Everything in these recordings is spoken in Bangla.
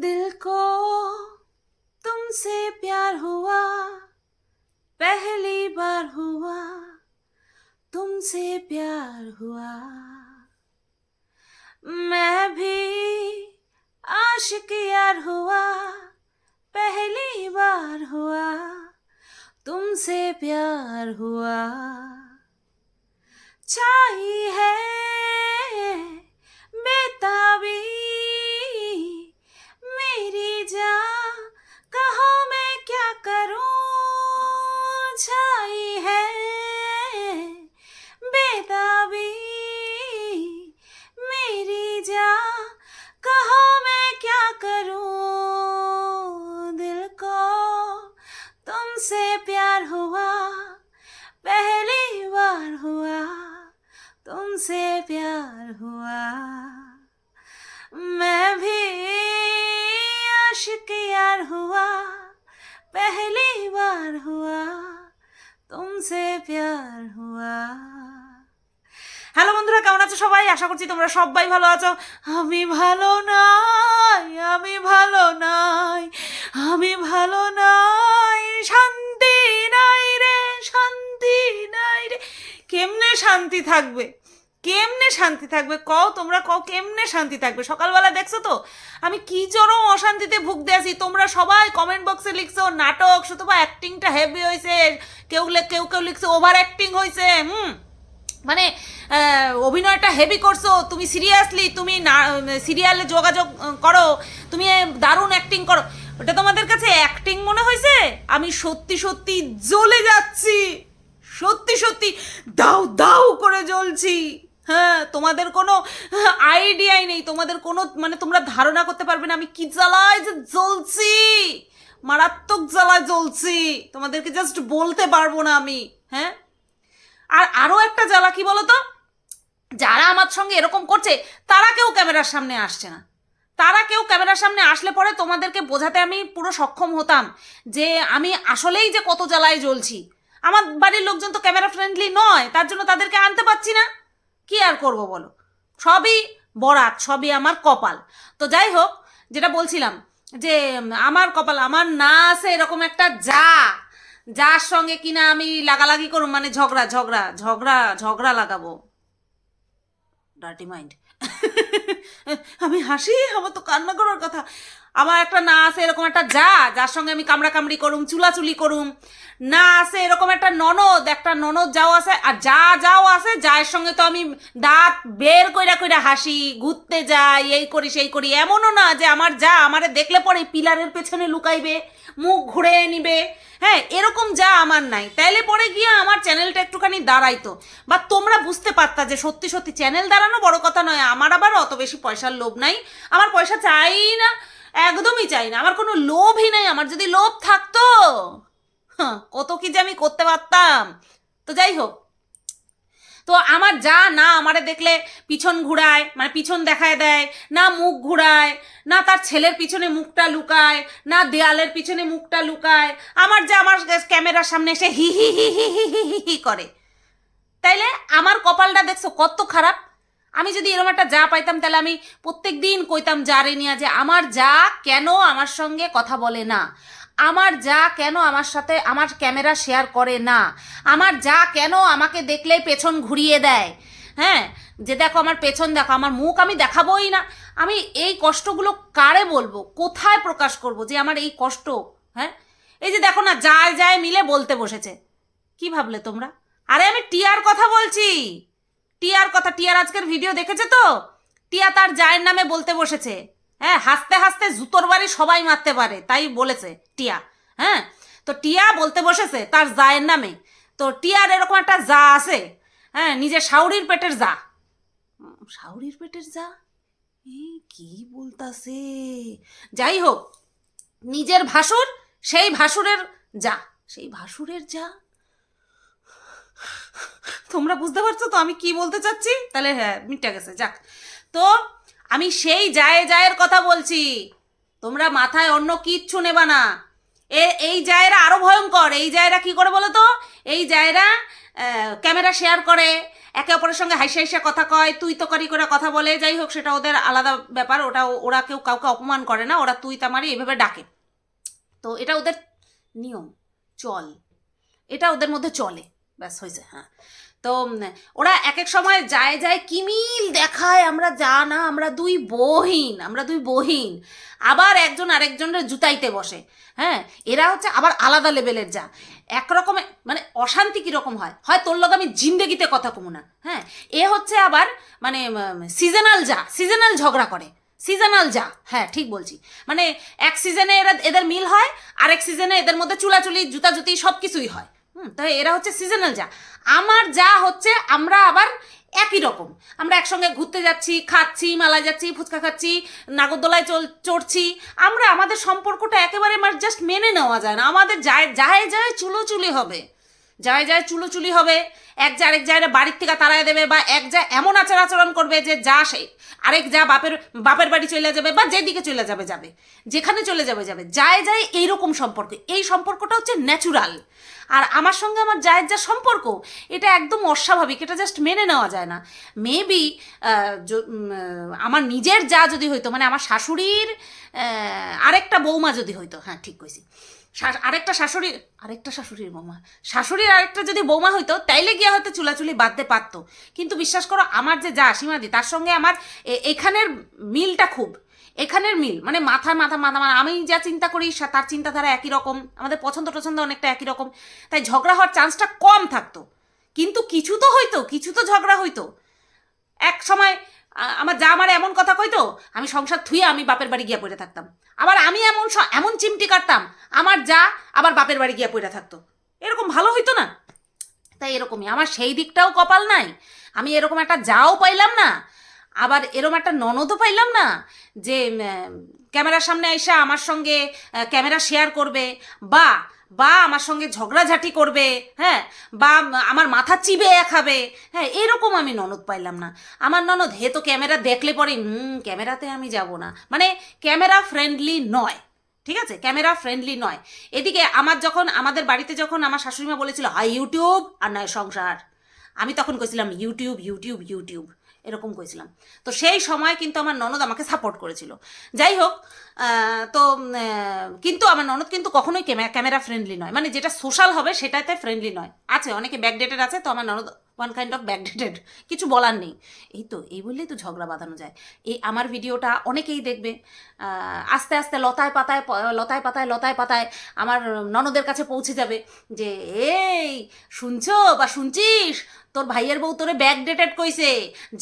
दिल को तुमसे प्यार हुआ, पहली बार हुआ, तुमसे प्यार हुआ। मैं भी आशिक यार हुआ, पहली बार हुआ, तुमसे प्यार हुआ। चाहिए है बेताबी गिरिजा कहो সবাই, আশা করছি তোমরা সবাই ভালো আছো। আমি ভালো নাই, আমি ভালো নাই, আমি ভালো নাই, শান্তি নাই রে, শান্তি নাই রে। কেমনে শান্তি থাকবে? কেমনে শান্তি থাকবে? কও তোমরা, কও কেমনে শান্তি থাকবে? সকালবেলা দেখছ তো? আমি কি চরম অশান্তিতে ভুগতে আছি? তোমরা সবাই কমেন্ট বক্সে লিখছো, নাটক, শুধু অ্যাক্টিংটা হেভি হয়েছে কেউ কেউ কেউ লিখছে ওভার অ্যাক্টিং হয়েছে হুম? মানে অভিনয়টা হেভি করছ, তুমি সিরিয়াসলি তুমি না সিরিয়ালে যোগাযোগ করো, তুমি দারুণ অ্যাক্টিং করো। ওটা তোমাদের কাছে অ্যাক্টিং মনে হয়েছে? আমি সত্যি সত্যি জ্বলে যাচ্ছি। সত্যি সত্যি দাউ দাউ করে জ্বলছি। হ্যাঁ তোমাদের কোনো আইডিয়াই নেই। তোমাদের কোনো মানে তোমরা ধারণা করতে পারবে না। আমি কি জ্বালায় যে জ্বলছি? মারাত্মক জ্বালায় জ্বলছি। তোমাদেরকে জাস্ট বলতে পারব না আমি। হ্যাঁ? আর আরও একটা জ্বালা কি তো যারা আমার সঙ্গে এরকম করছে, তারা কেউ ক্যামেরার সামনে আসছে না। তারা কেউ ক্যামেরার সামনে আসলে পরে তোমাদেরকে বোঝাতে আমি পুরো সক্ষম হতাম যে আমি আসলেই যে কত জ্বালায় জ্বলছি। আমার বাড়ির লোকজন তো ক্যামেরা ফ্রেন্ডলি নয়, তার জন্য তাদেরকে আনতে পারছি না। কি আর করব বলো? সবই বরাত, সবই আমার কপাল। তো যাই হোক, যেটা বলছিলাম যে আমার কপাল, আমার না আছে এরকম একটা যা। যার সঙ্গে কিনা আমি লাগালাগি করুম মানে ঝগড়া ঝগড়া ঝগড়া ঝগড়া লাগাবো। ডার্টি মাইন্ড আমি হাসি, আমার তো কান্না করার কথা। আমার একটা না আছে এরকম একটা যা, যার সঙ্গে আমি কামড়া কামড়ি করুম, চুলাচুলি করুম। না আছে এরকম একটা ননদ একটা ননদ যাও আছে, আর যা যাও আছে যায়ের সঙ্গে তো আমি দাঁত বের কইরা কইরা হাসি, ঘুরতে যাই, এই করি, সেই করি, এমনও না যে আমার যা, আমারে দেখলে পরে পিলারের পেছনে লুকাইবে, মুখ ঘুরে নিবে। হ্যাঁ এরকম যা আমার নাই। তাইলে পরে গিয়ে আমার চ্যানেলটা একটুখানি দাঁড়াইতো বা তোমরা বুঝতে পারতা যে সত্যি সত্যি চ্যানেল দাঁড়ানো বড় কথা নয়, আমার আবার অত বেশি পয়সার লোভ নাই। আমার পয়সা চাই না, একদমই চাই না। আমার কোনো লোভই নাই, আমার যদি লোভ থাকতো কত কি যে আমি করতে পারতাম। তো যাই হোক তো আমার যা না আমারে দেখলে পিছন ঘুরায় মানে পিছন দেখায় দেয়, না মুখ ঘুরায়, না তার ছেলের পিছনে মুখটা লুকায়, না দেয়ালের পিছনে মুখটা লুকায়, আমার যা আমার ক্যামেরার সামনে এসে হি হি হি হি হি হি হি হি করে। তাইলে আমার কপালটা দেখছ কত খারাপ? আমি যদি এরকম একটা যা পাইতাম তাহলে আমি প্রত্যেক দিন কইতাম যারে নিয়ে যে আমার যা কেন আমার সঙ্গে কথা বলে না? আমার যা কেন আমার সাথে আমার ক্যামেরা শেয়ার করে না? আমার যা কেন আমাকে দেখলেই পেছন ঘুরিয়ে দেয়? হ্যাঁ? যে দেখো আমার পেছন দেখো, আমার মুখ আমি দেখাবোই না। আমি এই কষ্টগুলো কারে বলব? কোথায় প্রকাশ করব যে আমার এই কষ্ট? হ্যাঁ? এই যে দেখো না যায় যায় মিলে বলতে বসেছে। কি ভাবলে তোমরা? আরে আমি টিয়ার কথা বলছি। টিয়ার কথা, টিয়ার আজকের ভিডিও দেখেছে তো? টিয়া তার জায়ের নামে বলতে বসেছে। হ্যাঁ হাসতে হাসতে জুতোর বাড়ি সবাই মারতে পারে তাই বলেছে টিয়া। হ্যাঁ তো টিয়া বলতে বসেছে তার জায়ের নামে। তো টিয়ার এরকম একটা যা আছে হ্যাঁ নিজের শাউরির পেটের উম, শাউরির পেটের এই কি বলতাছে? যাই হোক নিজের ভাসুর সেই ভাসুরের যা। সেই ভাসুরের যা? তোমরা বুঝতে পারছ তো আমি কি বলতে চাচ্ছি? তাহলে হ্যাঁ মিটে গেছে যাক। তো আমি সেই যায় জায়ের কথা বলছি। তোমরা মাথায় অন্য কিচ্ছু নেবা না। এ, এই জায়রা আরও ভয়ঙ্কর। এই জায়রা কি করে বলো তো? এই জায়রা ক্যামেরা শেয়ার করে, একে অপরের সঙ্গে হাইসা হাইসা কথা কয়, তুই তো করি করে কথা বলে, যাই হোক, সেটা ওদের আলাদা ব্যাপার। ওটা ওরা কেউ কাউকে অপমান করে না, ওরা তুই তামারি এভাবে ডাকে। তো এটা ওদের নিয়ম, চল। এটা ওদের মধ্যে চলে। ব্যাস, হয়েছে হ্যাঁ। তো ওরা এক এক সময় যায় যায় কিমিল দেখায়, আমরা যা না, আমরা দুই বহিন, আমরা দুই বহিন। আবার একজন আরেকজনের জুতাইতে বসে হ্যাঁ? এরা হচ্ছে আবার আলাদা লেভেলের যা। একরকমে মানে অশান্তি কীরকম হয়? হয় তোর লগে আমি জিন্দেগিতে কথা কমু না হ্যাঁ? এ হচ্ছে আবার মানে সিজনাল যা সিজনাল ঝগড়া করে। সিজনাল যা হ্যাঁ ঠিক বলছি। মানে এক সিজনে এরা, এদের মিল হয়, আরেক সিজনে এদের মধ্যে চুলাচুলি, জুতাজুতি সব কিছুই হয়। হুম তো এরা হচ্ছে সিজনাল যা। আমার যা হচ্ছে, আমরা আবার একই রকম। আমরা একসঙ্গে ঘুরতে যাচ্ছি, খাচ্ছি, মেলায় যাচ্ছি, ফুচকা খাচ্ছি, নাগরদোলায় চল, চড়ছি। আমরা, আমাদের সম্পর্কটা একেবারে মানে জাস্ট মেনে নেওয়া যায় না। আমাদের যায় যায় যায় চুলোচুলি হবে। যায় যায় চুলোচুলি হবে। এক যা আরেক জায়গায় বাড়ির থেকে তাড়ায় দেবে বা এক যা এমন আচার আচরণ করবে যে যা সেই আরেক যা বাপের বাপের বাড়ি চলে যাবে বা যেদিকে চলে যাবে যাবে। যেখানে চলে যাবে যাবে। যায় যায় এইরকম সম্পর্ক। এই সম্পর্কটা হচ্ছে ন্যাচুরাল আর আমার সঙ্গে আমার জায়ের যা সম্পর্ক, এটা একদম অস্বাভাবিক, এটা জাস্ট মেনে নেওয়া যায় না। মেবি আমার নিজের যা যদি হইতো মানে আমার শাশুড়ির আরেকটা বৌমা যদি হইতো হ্যাঁ ঠিক কইছি। আরেকটা শাশুড়ি, আরেকটা শাশুড়ির বৌমা। শাশুড়ির আরেকটা যদি বৌমা হইতো, তাইলে গিয়ে হয়তো চুলাচুলি বাঁধতে পারতো। কিন্তু বিশ্বাস করো, আমার যে যা সীমাদি, তার সঙ্গে আমার এখানের মিলটা খুব। এখানের মিল মানে মাথায় মাথা মাথা মানে আমি যা চিন্তা করি তার চিন্তাধারা একই রকম, আমাদের পছন্দ টছন্দ অনেকটা একই রকম, তাই ঝগড়া হওয়ার চান্সটা কম থাকতো। কিন্তু কিছু তো হইতো, কিছু তো ঝগড়া হইতো। এক সময় আমার যা আমার এমন কথা কইতো, আমি সংসার থুয়ে আমি বাপের বাড়ি গিয়ে পড়ে থাকতাম। আবার আমি এমন এমন চিমটি কাটতাম, আমার যা আবার বাপের বাড়ি গিয়ে পড়ে থাকতো। এরকম ভালো হইতো না। তাই এরকমই, আমার সেই দিকটাও কপাল নাই। আমি এরকম একটা যাও পাইলাম না আবার এরকম একটা ননদও পাইলাম না যে ক্যামেরার সামনে এসে আমার সঙ্গে ক্যামেরা শেয়ার করবে বা বা আমার সঙ্গে ঝগড়াঝাটি করবে হ্যাঁ বা আমার মাথা চিবে খাবে হ্যাঁ এরকম আমি ননদ পাইলাম না। আমার ননদ, হে, তো ক্যামেরা দেখলে পরে হুম ক্যামেরাতে আমি যাব না। মানে ক্যামেরা ফ্রেন্ডলি নয়, ঠিক আছে? ক্যামেরা ফ্রেন্ডলি নয়। এদিকে আমার যখন, আমাদের বাড়িতে যখন আমার শাশুড়িমা বলেছিল হয় ইউটিউব, আর নয় সংসার। আমি তখন কইছিলাম, ইউটিউব ইউটিউব ইউটিউব। এরকম কইছিলাম। তো সেই সময় কিন্তু আমার ননদ আমাকে সাপোর্ট করেছিল। যাই হোক তো কিন্তু আমার ননদ কিন্তু কখনোই ক্যামে- ক্যামেরা ফ্রেন্ডলি নয়। মানে যেটা সোশ্যাল হবে সেটাতে ফ্রেন্ডলি নয়। আছে, অনেকে ব্যাকডেটেড আছে, তো আমার ননদ ওয়ান কাইন্ড অফ ব্যাকডেটেড কিছু বলার নেই। এই তো, এই বললেই তো ঝগড়া বাঁধানো যায়। এই আমার ভিডিওটা অনেকেই দেখবে। আস্তে আস্তে লতায় পাতায় লতায় পাতায় লতায় পাতায় আমার ননদের কাছে পৌঁছে যাবে যে, এই, শুনছো বা শুনছিস? তোর ভাইয়ের বউ তোরে ব্যাকডেটেড কইছে।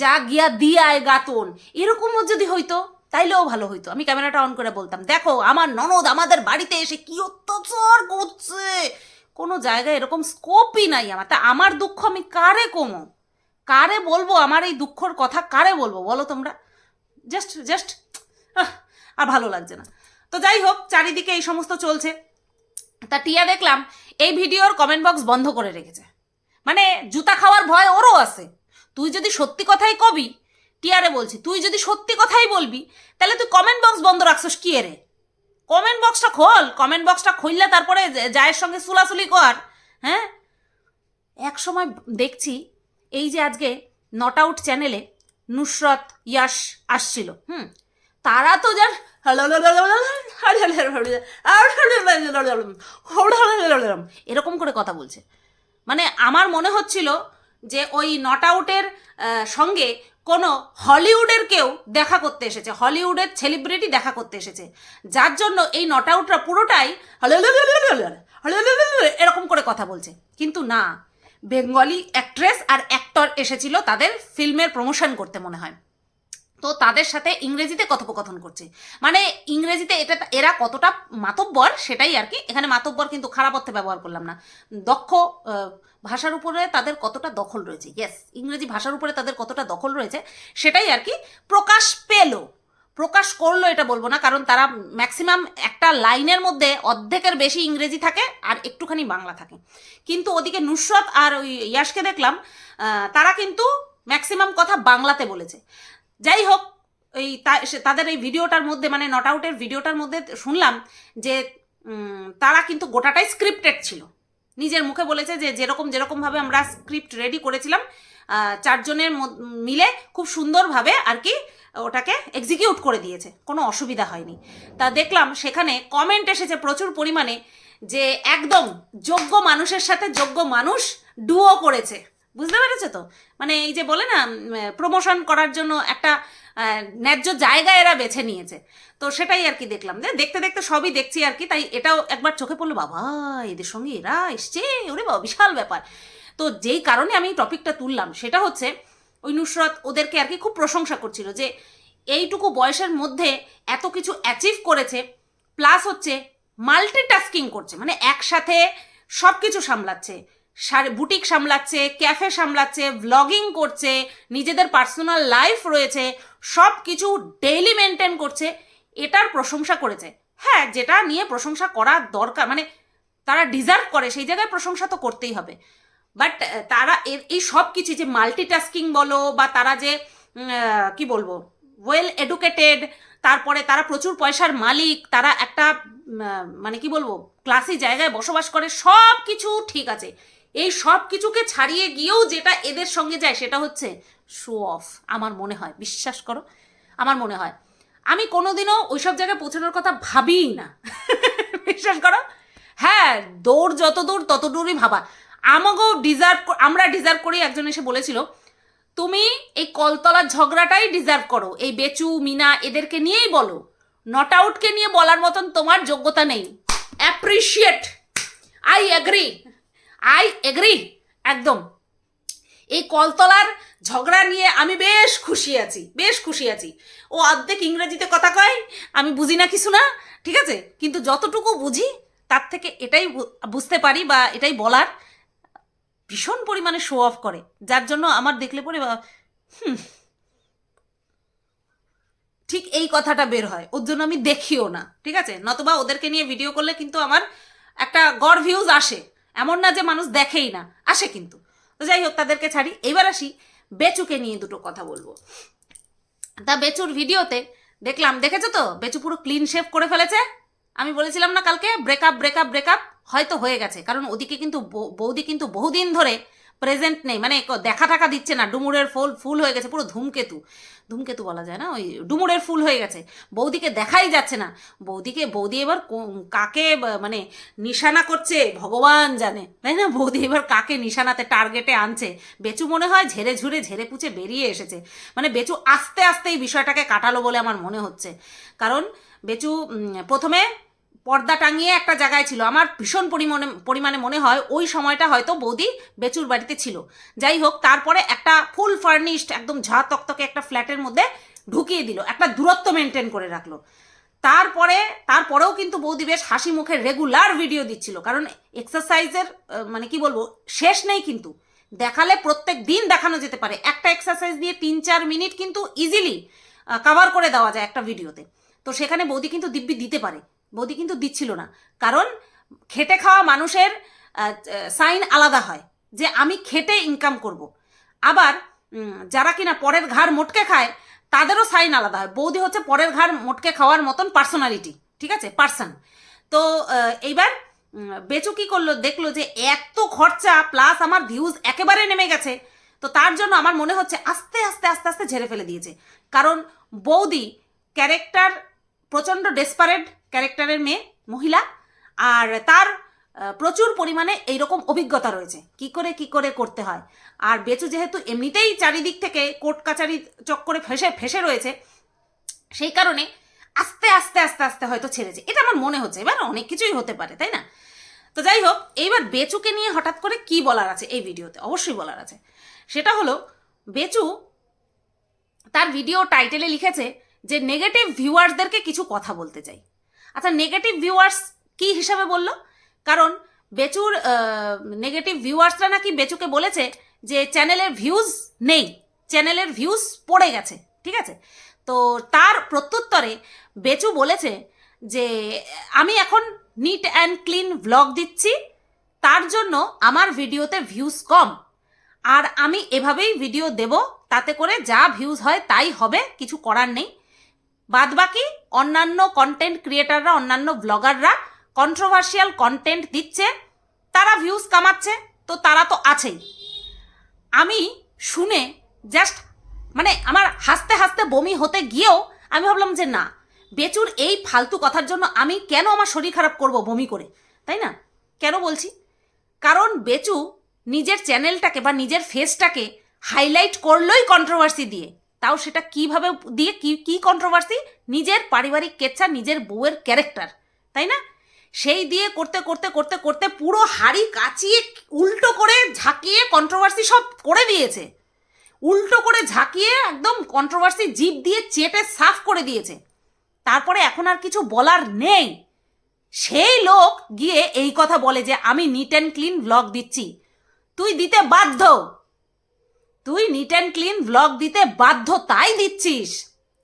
যা গিয়া দিয়ায় গাতন। এরকমও যদি হইতো, তাইলেও ভালো হইতো। আমি ক্যামেরাটা অন করে বলতাম, দেখো, আমার ননদ আমাদের বাড়িতে এসে কি অত্যাচার করছে? কোনো জায়গায় এরকম স্কোপই নাই আমার। তা আমার দুঃখ আমি কারে কমো? কারে বলব আমার এই দুঃখর কথা কারে বলব? বলো তোমরা। জাস্ট জাস্ট আর ভালো লাগছে না। তো যাই হোক, চারিদিকে এই সমস্ত চলছে। তা টিয়া দেখলাম, এই ভিডিওর কমেন্ট বক্স বন্ধ করে রেখেছে। মানে জুতা খাওয়ার ভয় ওরও আছে। তুই যদি সত্যি কথাই কবি, টিয়ারে বলছি, তুই যদি সত্যি কথাই বলবি, তাহলে তুই কমেন্ট বক্স বন্ধ রাখছিস কি রে কমেন্ট বক্সটা খোল। কমেন্ট বক্সটা খুললে তারপরে জায়ের সঙ্গে সুলাসুলি কর। হ্যাঁ? এক সময় দেখছি এই যে আজকে নট আউট চ্যানেলে নুসরত, ইয়াশ আসছিল। হুম? তারা তো যার এরকম করে কথা বলছে। মানে আমার মনে হচ্ছিল যে ওই নট আউটের সঙ্গে কোনো হলিউডের কেউ দেখা করতে এসেছে, হলিউডের সেলিব্রিটি দেখা করতে এসেছে। যার জন্য এই নট আউটরা পুরোটাই এরকম করে কথা বলছে। কিন্তু না, বেঙ্গলি অ্যাক্ট্রেস আর অ্যাক্টর এসেছিল, তাদের ফিল্মের প্রমোশন করতে মনে হয়। তো তাদের সাথে ইংরেজিতে কথোপকথন করছে। মানে ইংরেজিতে এটা, এরা কতটা মাতব্বর সেটাই আর কি। এখানে মাতব্বর কিন্তু খারাপ অর্থে ব্যবহার করলাম না। দক্ষ ভাষার উপরে তাদের কতটা দখল রয়েছে। ইয়েস ইংরেজি ভাষার উপরে তাদের কতটা দখল রয়েছে সেটাই আর কি। প্রকাশ পেল। প্রকাশ করল এটা বলব না, কারণ তারা ম্যাক্সিমাম একটা লাইনের মধ্যে অর্ধেকের বেশি ইংরেজি থাকে আর একটুখানি বাংলা থাকে। কিন্তু ওদিকে নুসরত আর ওই ইয়াসকে দেখলাম তারা কিন্তু ম্যাক্সিমাম কথা বাংলাতে বলেছে। যাই হোক এই তাদের এই ভিডিওটার মধ্যে মানে নট আউটের ভিডিওটার মধ্যে শুনলাম যে তারা কিন্তু গোটাটাই স্ক্রিপ্টেড ছিল। নিজের মুখে বলেছে যে, যেরকম, যেরকমভাবে আমরা স্ক্রিপ্ট রেডি করেছিলাম চারজনের মিলে খুব সুন্দরভাবে আর কি ওটাকে এক্সিকিউট করে দিয়েছে। কোনো অসুবিধা হয়নি। তা দেখলাম সেখানে কমেন্ট এসেছে প্রচুর পরিমাণে যে, একদম যোগ্য মানুষের সাথে যোগ্য মানুষ ডুও করেছে। বুঝতে পেরেছ তো? মানে এই যে বলে না প্রমোশন করার জন্য একটা ন্যায্য জায়গা এরা বেছে নিয়েছে। তো সেটাই আর কি দেখলাম। যে দেখতে দেখতে সবই দেখছি আর কি, তাই এটাও একবার চোখে পড়ল, বাবা, এদের সঙ্গে এরা এসছে? ওরে বাবা, বিশাল ব্যাপার। তো যেই কারণে আমি টপিকটা তুললাম, সেটা হচ্ছে ওই নুসরত ওদেরকে আর কি খুব প্রশংসা করছিল যে, এইটুকু বয়সের মধ্যে এত কিছু অ্যাচিভ করেছে প্লাস হচ্ছে মাল্টিটাস্কিং করছে মানে একসাথে সব কিছু সামলাচ্ছে। বুটিক সামলাচ্ছে, ক্যাফে সামলাচ্ছে ভ্লগিং করছে, নিজেদের পার্সোনাল লাইফ রয়েছে সব কিছু ডেইলি মেনটেন করছে, এটার প্রশংসা করেছে। হ্যাঁ যেটা নিয়ে প্রশংসা করা দরকার মানে তারা ডিজার্ভ করে, সেই জায়গায় প্রশংসা তো করতেই হবে। বাট তারা এর- এই সব কিছু যে মাল্টিটাস্কিং বলো বা তারা যে কি বলব ওয়েল এডুকেটেড তারপরে তারা প্রচুর পয়সার মালিক, তারা একটা মানে কি বলব ক্লাসি জায়গায় বসবাস করে সব কিছু ঠিক আছে। এই সব কিছুকে ছাড়িয়ে গিয়েও যেটা এদের সঙ্গে যায় সেটা হচ্ছে শো অফ আমার মনে হয়। বিশ্বাস করো, আমার মনে হয়। আমি কোনোদিনও ওইসব জায়গায় পৌঁছানোর কথা ভাবিই না। বিশ্বাস করো? হ্যাঁ দৌড় যত দূর, তত দূরই ভাবা। আমাকেও ডিজার্ভ আমরা ডিজার্ভ করি একজন এসে বলেছিল, তুমি এই কলতলার ঝগড়াটাই ডিজার্ভ করো। এই বেচু, মিনা, এদেরকে নিয়েই বলো। নট আউটকে নিয়ে বলার মতন তোমার যোগ্যতা নেই। Appreciate I agree I agree একদম। এই কলতলার ঝগড়া নিয়ে আমি বেশ খুশি আছি, বেশ খুশি আছি। ও অর্ধেক ইংরেজিতে কথা কয়, আমি বুঝি না কিছু না, ঠিক আছে? কিন্তু যতটুকু বুঝি, তার থেকে এটাই বুঝতে পারি বা এটাই বলার ভীষণ পরিমাণে শো অফ করে। যার জন্য আমার দেখলে পরে ঠিক এই কথাটা বের হয়। ওর জন্য আমি দেখিও না, ঠিক আছে? নতুবা ওদেরকে নিয়ে ভিডিও করলে কিন্তু আমার একটা গড় ভিউজ আসে। এমন না যে মানুষ দেখেই না, আসে কিন্তু। তো যাই হোক, তাদেরকে ছাড়ি। এবার আসি বেচুকে নিয়ে দুটো কথা বলব। তা বেচুর ভিডিওতে দেখলাম, দেখেছ তো? বেচু পুরো ক্লিন শেভ করে ফেলেছে। আমি বলেছিলাম না কালকে ব্রেকআপ ব্রেকআপ ব্রেকআপ হয়তো হয়ে গেছে। কারণ ওদিকে কিন্তু বৌদি কিন্তু বহুদিন ধরে প্রেজেন্ট নেই। মানে দেখা টাকা দিচ্ছে না। ডুমুরের ফুল ফুল হয়ে গেছে, পুরো ধূমকেতু। ধূমকেতু বলা যায় না? ওই ডুমুরের ফুল হয়ে গেছে। বৌদিকে দেখাই যাচ্ছে না। বৌদিকে, বৌদি এবার কাকে মানে নিশানা করছে? ভগবান জানে। তাই না? বৌদি এবার কাকে নিশানাতে টার্গেটে আনছে? বেচু মনে হয় ঝেড়ে ঝুড়ে, ঝেড়ে পুচে বেরিয়ে এসেছে। মানে বেচু আস্তে আস্তে এই বিষয়টাকে কাটালো বলে আমার মনে হচ্ছে। কারণ বেচু প্রথমে পর্দা টাঙিয়ে একটা জায়গায় ছিল। আমার ভীষণ পরিমাণে পরিমাণে মনে হয় ওই সময়টা হয়তো বৌদি বেচুর বাড়িতে ছিল। যাই হোক, তারপরে একটা ফুল ফার্নিশড একদম ঝা তকতকে একটা ফ্ল্যাটের মধ্যে ঢুকিয়ে দিল। একটা দূরত্ব মেনটেন করে রাখল। তারপরে, তারপরেও কিন্তু বৌদি বেশ হাসি মুখে রেগুলার ভিডিও দিচ্ছিল। কারণ এক্সারসাইজের মানে কি বলব, শেষ নেই কিন্তু। দেখালে প্রত্যেক দিন দেখানো যেতে পারে। একটা এক্সারসাইজ দিয়ে তিন চার মিনিট কিন্তু ইজিলি কাভার করে দেওয়া যায় একটা ভিডিওতে তো সেখানে বৌদি কিন্তু দিব্যি দিতে পারে। বৌদি কিন্তু দিচ্ছিল না। কারণ খেটে খাওয়া মানুষের সাইন আলাদা হয় যে আমি খেটে ইনকাম করব। আবার যারা কিনা পরের ঘাড় মোটকে খায়, তাদেরও সাইন আলাদা হয়। বৌদি হচ্ছে পরের ঘাড় মোটকে খাওয়ার মতন পার্সোনালিটি ঠিক আছে? পার্সন তো এইবার বেচু কি করল? দেখল যে এত খরচা প্লাস আমার ভিউজ একেবারে নেমে গেছে। তো তার জন্য আমার মনে হচ্ছে আস্তে আস্তে আস্তে আস্তে ঝেড়ে ফেলে দিয়েছে। কারণ বৌদি ক্যারেক্টার প্রচণ্ড ডেসপারেট ক্যারেক্টারের মেয়ে, মহিলা, আর তার প্রচুর পরিমাণে এইরকম অভিজ্ঞতা রয়েছে। কি করে কি করে করতে হয়? আর বেচু যেহেতু এমনিতেই চারিদিক থেকে কোর্ট কাচারি চক্করে ফেসে ফেসে রয়েছে, সেই কারণে আস্তে আস্তে আস্তে আস্তে হয়তো ছেড়েছে। এটা আমার মনে হচ্ছে। এবার অনেক কিছুই হতে পারে, তাই না? তো যাই হোক, এইবার বেচুকে নিয়ে হঠাৎ করে কি বলার আছে এই ভিডিওতে? অবশ্যই বলার আছে। সেটা হলো, বেচু তার ভিডিও টাইটেলে লিখেছে যে নেগেটিভ ভিউয়ার্সদেরকে কিছু কথা বলতে চাই। আচ্ছা নেগেটিভ ভিউয়ার্স কি হিসাবে বলল? কারণ বেচুর নেগেটিভ ভিউয়ার্সরা নাকি বেচুকে বলেছে যে চ্যানেলের ভিউজ নেই চ্যানেলের ভিউজ পড়ে গেছে, ঠিক আছে? তো তার প্রত্যুত্তরে বেচু বলেছে যে, আমি এখন নিট অ্যান্ড ক্লিন ভ্লগ দিচ্ছি, তার জন্য আমার ভিডিওতে ভিউজ কম, আর আমি এভাবেই ভিডিও দেব, তাতে করে যা ভিউজ হয় তাই হবে, কিছু করার নেই। বাদবাকি অন্যান্য কন্টেন্ট ক্রিয়েটাররা অন্যান্য ব্লগাররা কন্ট্রোভার্সিয়াল কন্টেন্ট দিচ্ছে, তারা ভিউজ কামাচ্ছে, তো তারা তো আছেই। আমি শুনে জাস্ট মানে আমার হাসতে হাসতে বমি হতে গিয়েও আমি ভাবলাম যে না বেচুর এই ফালতু কথার জন্য আমি কেন আমার শরীর খারাপ করব বমি করে, তাই না? কেন বলছি? কারণ বেচু নিজের চ্যানেলটাকে বা নিজের ফেসটাকে হাইলাইট করলোই কন্ট্রোভার্সি দিয়ে। তাও সেটা কীভাবে দিয়ে কি কি কন্ট্রোভার্সি নিজের পারিবারিক কেচ্ছা, নিজের বউয়ের ক্যারেক্টার তাই না? সেই দিয়ে করতে করতে করতে করতে পুরো হাড়ি কাচিয়ে উল্টো করে ঝাঁকিয়ে কন্ট্রোভার্সি সব করে দিয়েছে। উল্টো করে ঝাঁকিয়ে একদম কন্ট্রোভার্সি জিপ দিয়ে চেটে সাফ করে দিয়েছে। তারপরে এখন আর কিছু বলার নেই। সেই লোক গিয়ে এই কথা বলে যে, আমি নিট অ্যান্ড ক্লিন ব্লগ দিচ্ছি। তুই দিতে বাধ্য। তুই নিট অ্যান্ড ক্লিন ব্লগ দিতে বাধ্য তাই দিচ্ছিস।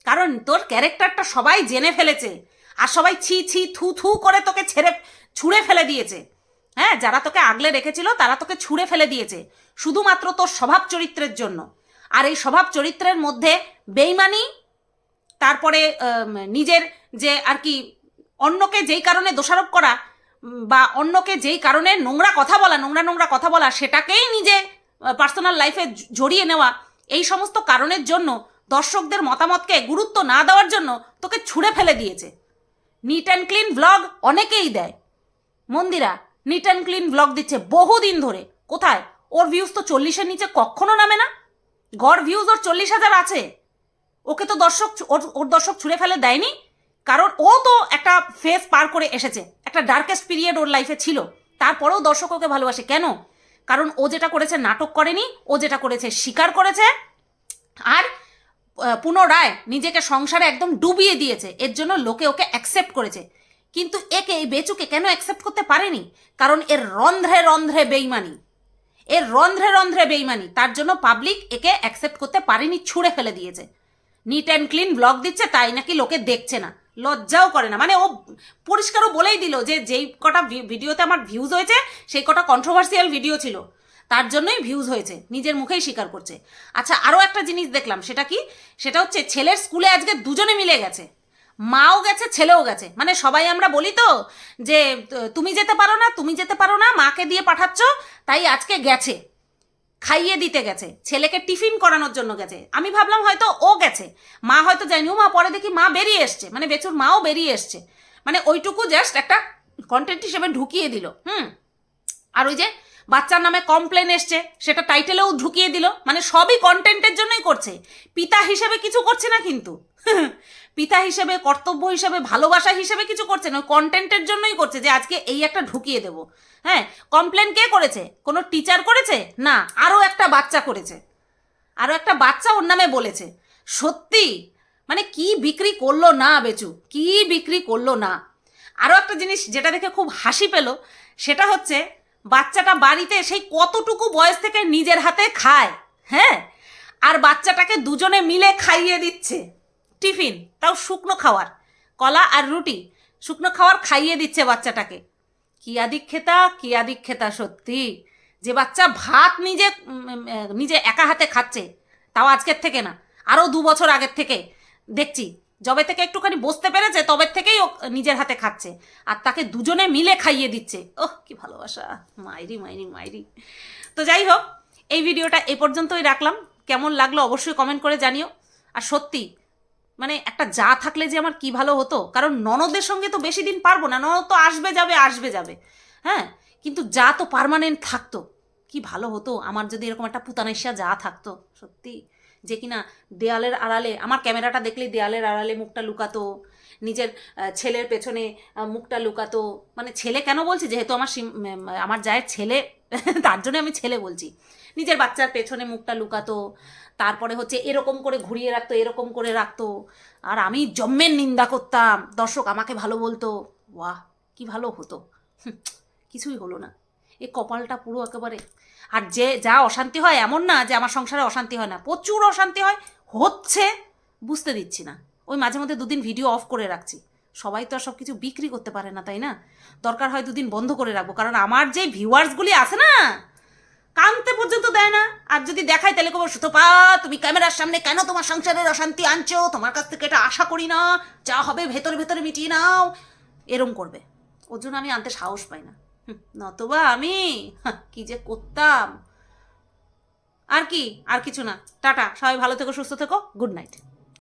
কারণ তোর ক্যারেক্টারটা সবাই জেনে ফেলেছে আর সবাই ছি ছি থু থু করে তোকে ছেড়ে, ছুঁড়ে ফেলে দিয়েছে। হ্যাঁ যারা তোকে আগলে রেখেছিল তারা তোকে ছুঁড়ে ফেলে দিয়েছে, শুধুমাত্র তোর স্বভাব চরিত্রের জন্য। আর এই স্বভাব চরিত্রের মধ্যে বেইমানি, তারপরে নিজের যে আর কি অন্যকে যেই কারণে দোষারোপ করা বা অন্যকে যেই কারণে নোংরা কথা বলা, নোংরা নোংরা কথা বলা, সেটাকেই নিজে পার্সোনাল লাইফে জড়িয়ে নেওয়া এই সমস্ত কারণের জন্য দর্শকদের মতামতকে গুরুত্ব না দেওয়ার জন্য তোকে ছুঁড়ে ফেলে দিয়েছে। নিট অ্যান্ড ক্লিন ব্লগ অনেকেই দেয়। Mandira neat and clean blog দিচ্ছে বহুদিন ধরে। কোথায়? ওর ভিউজ তো চল্লিশের নিচে কখনো নামে না। গড় ভিউজ ওর চল্লিশ হাজার আছে। ওকে তো দর্শক ওর ওর দর্শক ছুঁড়ে ফেলে দেয়নি। কারণ ও তো একটা ফেস পার করে এসেছে। একটা ডার্কেস্ট পিরিয়ড ওর লাইফে ছিল। তারপরেও দর্শক ওকে ভালোবাসে। কেন? কারণ ও যেটা করেছে, নাটক করেনি, ও যেটা করেছে, স্বীকার করেছে, আর পুনরায় নিজেকে সংসারে একদম ডুবিয়ে দিয়েছে, এর জন্য লোকে ওকে অ্যাকসেপ্ট করেছে। কিন্তু একে, এই বেচুকে কেন অ্যাকসেপ্ট করতে পারেনি? কারণ এর রন্ধ্রে রন্ধ্রে বেইমানি। এর রন্ধ্রে রন্ধ্রে বেইমানি, তার জন্য পাবলিক একে অ্যাকসেপ্ট করতে পারেনি, ছুঁড়ে ফেলে দিয়েছে। নিট অ্যান্ড ক্লিন ব্লগ দিচ্ছে, তাই নাকি লোকে দেখছে না। লজ্জাও করে না। মানে ও পরিষ্কারও বলেই দিল যে যেই কটা ভিডিওতে আমার ভিউজ হয়েছে, সেই কটা কন্ট্রোভার্সিয়াল ভিডিও ছিল। তার জন্যই ভিউজ হয়েছে, নিজের মুখেই স্বীকার করছে। আচ্ছা আরও একটা জিনিস দেখলাম, সেটা কি? সেটা হচ্ছে ছেলের স্কুলে আজকে দুজনে মিলে গেছে। মাও গেছে, ছেলেও গেছে। মানে সবাই আমরা বলি তো যে তুমি যেতে পারো না, তুমি যেতে পারো না, মাকে দিয়ে পাঠাচ্ছ, তাই আজকে গেছে। খাইয়ে দিতে গেছে, ছেলেকে টিফিন করানোর জন্য গেছে। আমি ভাবলাম হয়তো ও গেছে। মা হয়তো যায়নি ও মা পরে দেখি মা বেরিয়ে এসছে। মানে বেচুর মাও বেরিয়ে এসছে। মানে ওইটুকু জাস্ট একটা কন্টেন্ট হিসেবে ঢুকিয়ে দিল। হুম। আর ওই যে বাচ্চার নামে কমপ্লেন এসছে, সেটা টাইটেলেও ঢুকিয়ে দিল। মানে সবই কন্টেন্টের জন্যই করছে। পিতা হিসেবে কিছু করছে না কিন্তু। পিতা হিসেবে, কর্তব্য হিসেবে, ভালোবাসা হিসেবে কিছু করছে না কন্টেন্টের জন্যই করছে যে আজকে এই একটা ঢুকিয়ে দেব। হ্যাঁ কমপ্লেন কে করেছে? কোনো টিচার করেছে? না, আরও একটা বাচ্চা করেছে। আরও একটা বাচ্চা ওর নামে বলেছে। সত্যি? মানে কি বিক্রি করল না বেচু? কি বিক্রি করল না? আরও একটা জিনিস যেটা দেখে খুব হাসি পেল, সেটা হচ্ছে বাচ্চাটা বাড়িতে সেই কতটুকু বয়স থেকে নিজের হাতে খায় হ্যাঁ? আর বাচ্চাটাকে দুজনে মিলে খাইয়ে দিচ্ছে। টিফিন, তাও শুকনো খাওয়ার। কলা আর রুটি শুকনো খাওয়ার খাইয়ে দিচ্ছে বাচ্চাটাকে। কি আদিক খেতা কি খেতা সত্যি? যে বাচ্চা ভাত নিজে নিজে একা হাতে খাচ্ছে, তাও আজকের থেকে না। আরও দু বছর আগের থেকে দেখছি। যবে থেকে একটুখানি বসতে পেরেছে, তবে থেকেই ও নিজের হাতে খাচ্ছে। আর তাকে দুজনে মিলে খাইয়ে দিচ্ছে। ওহ, কি ভালোবাসা। মাইরি মাইরি মাইরি। তো যাই হোক, এই ভিডিওটা এ পর্যন্তই রাখলাম। কেমন লাগল অবশ্যই কমেন্ট করে জানিও। আর সত্যি মানে একটা যা থাকলে যে আমার কি ভালো হতো? কারণ ননদের সঙ্গে তো বেশি দিন পারব না, ননদ তো আসবে যাবে আসবে যাবে। হ্যাঁ? কিন্তু যা তো পার্মানেন্ট থাকতো, কি ভালো হতো? আমার যদি এরকম একটা পুতানেশিয়া যা থাকতো, সত্যি। যে কিনা দেয়ালের আড়ালে, আমার ক্যামেরাটা দেখলেই দেয়ালের আড়ালে মুখটা লুকাতো, নিজের ছেলের পেছনে মুখটা লুকাতো। মানে ছেলে কেন বলছি? যেহেতু আমার আমার জায়ের ছেলে, তার জন্য আমি ছেলে বলছি। নিজের বাচ্চার পেছনে মুখটা লুকাতো তারপরে হচ্ছে এরকম করে ঘুরিয়ে রাখতো, এরকম করে রাখতো। আর আমি জম্মের নিন্দা করতাম। দর্শক আমাকে ভালো বলতো বাহ কি ভালো হতো। কিছুই হলো না। এ কপালটা পুরো একেবারে। আর যে, যা অশান্তি হয় এমন না যে আমার সংসারে অশান্তি হয় না। প্রচুর অশান্তি হয়, হচ্ছে বুঝতে দিচ্ছি না। ওই মাঝে মধ্যে দুদিন ভিডিও অফ করে রাখছি। সবাই তো আর সব কিছু বিক্রি করতে পারে না, তাই না? দরকার হয় দুদিন বন্ধ করে রাখব। কারণ আমার যে ভিউয়ার্সগুলি আছে না কানতে পর্যন্ত দেয় না। আর যদি দেখায় তাহলে কবো সুতপা তুমি ক্যামেরার সামনে কেন তোমার সংসারের অশান্তি আনছো? তোমার কাছ থেকে এটা আশা করি না। যা হবে ভেতরে ভেতরে মিটিয়ে নাও। এরম করবে। ওর জন্য আমি আনতে সাহস পাই না। নতবা আমি কি যে করতাম। আর কি? আর কিছু না। টাটা। সবাই ভালো থেকো, সুস্থ থেকো। Good night.